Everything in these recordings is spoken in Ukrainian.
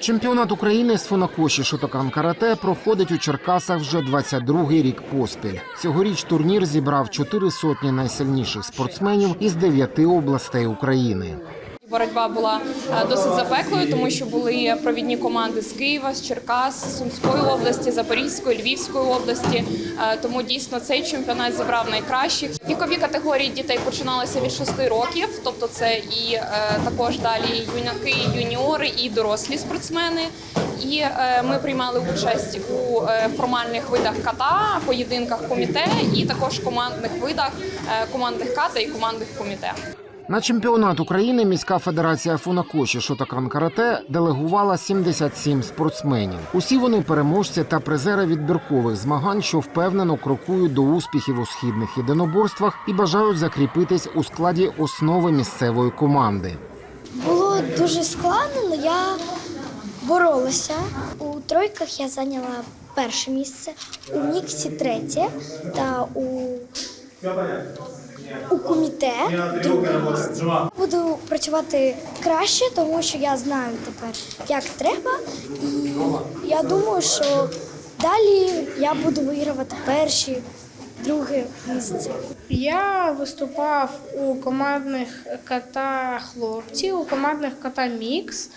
Чемпіонат України з Фонакоші Шотокан Карате проходить у Черкасах вже 22-й рік поспіль. Цьогоріч турнір зібрав чотири сотні найсильніших спортсменів із дев'яти областей України. Боротьба була е, досить запеклою, тому що були провідні команди з Києва, з Черкас, Сумської області, Запорізької, Львівської області. Е, Тому дійсно цей чемпіонат зібрав найкращих. Вікові категорії дітей починалися від 6 років, тобто це і е, також далі юнаки, юніори і дорослі спортсмени. І ми приймали участь у формальних видах ката, поєдинках коміте і також командних видах командних ката і командних коміте. На чемпіонат України міська федерація фунакоші Шотокан Карате делегувала 77 спортсменів. Усі вони переможці та призери відбіркових змагань, що впевнено крокують до успіхів у східних єдиноборствах і бажають закріпитись у складі основи місцевої команди. Було дуже складно, але я боролася. У тройках я зайняла перше місце, у міксі третє та у, у коміте друге місце. Буду працювати краще, тому що я знаю тепер, як треба. І я думаю, що далі я буду вигравати перші, друге місце. Я виступав у командних кота хлопці, у командних кота мікс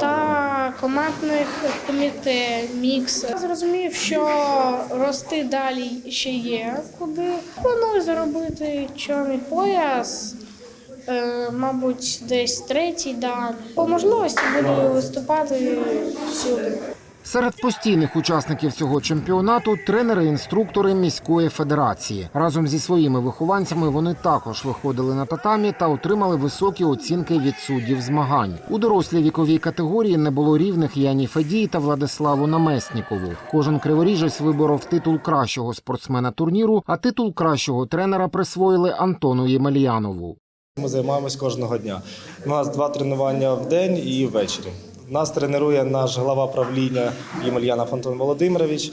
та командних комітет мікс. Я зрозумів, що рости далі ще є куди. Планую заробити чорний пояс. е, Мабуть, десь третій дан. По можливості буду виступати всюди. Серед постійних учасників цього чемпіонату тренери-інструктори міської федерації. Разом зі своїми вихованцями вони також виходили на татамі та отримали високі оцінки від суддів змагань. У дорослій віковій категорії не було рівних Яні Федії та Владиславу Намеснікову. Кожен криворіжець виборов титул кращого спортсмена турніру, а титул кращого тренера присвоїли Антону Ємельянову. Ми займаємось кожного дня. У нас два тренування в день і ввечері. Нас тренує наш глава правління Ємельянов Антон Володимирович.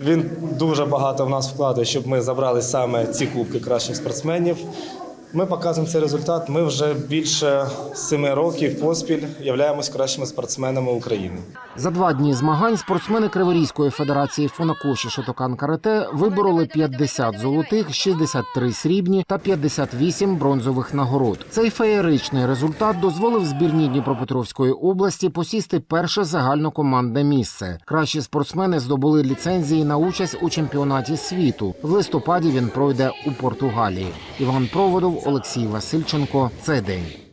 Він дуже багато в нас вкладає, щоб ми забрали саме ці кубки кращих спортсменів. Ми показуємо цей результат. Ми вже більше семи років поспіль являємось кращими спортсменами України. За два дні змагань спортсмени Криворізької федерації фонокоші Шотокан Карате вибороли 50 золотих, 63 срібні та 58 бронзових нагород. Цей феєричний результат дозволив збірній Дніпропетровської області посісти перше загальнокомандне місце. Кращі спортсмени здобули ліцензії на участь у чемпіонаті світу. В листопаді він пройде у Португалії. Іван Проводов, Олексій Васильченко. Цей день.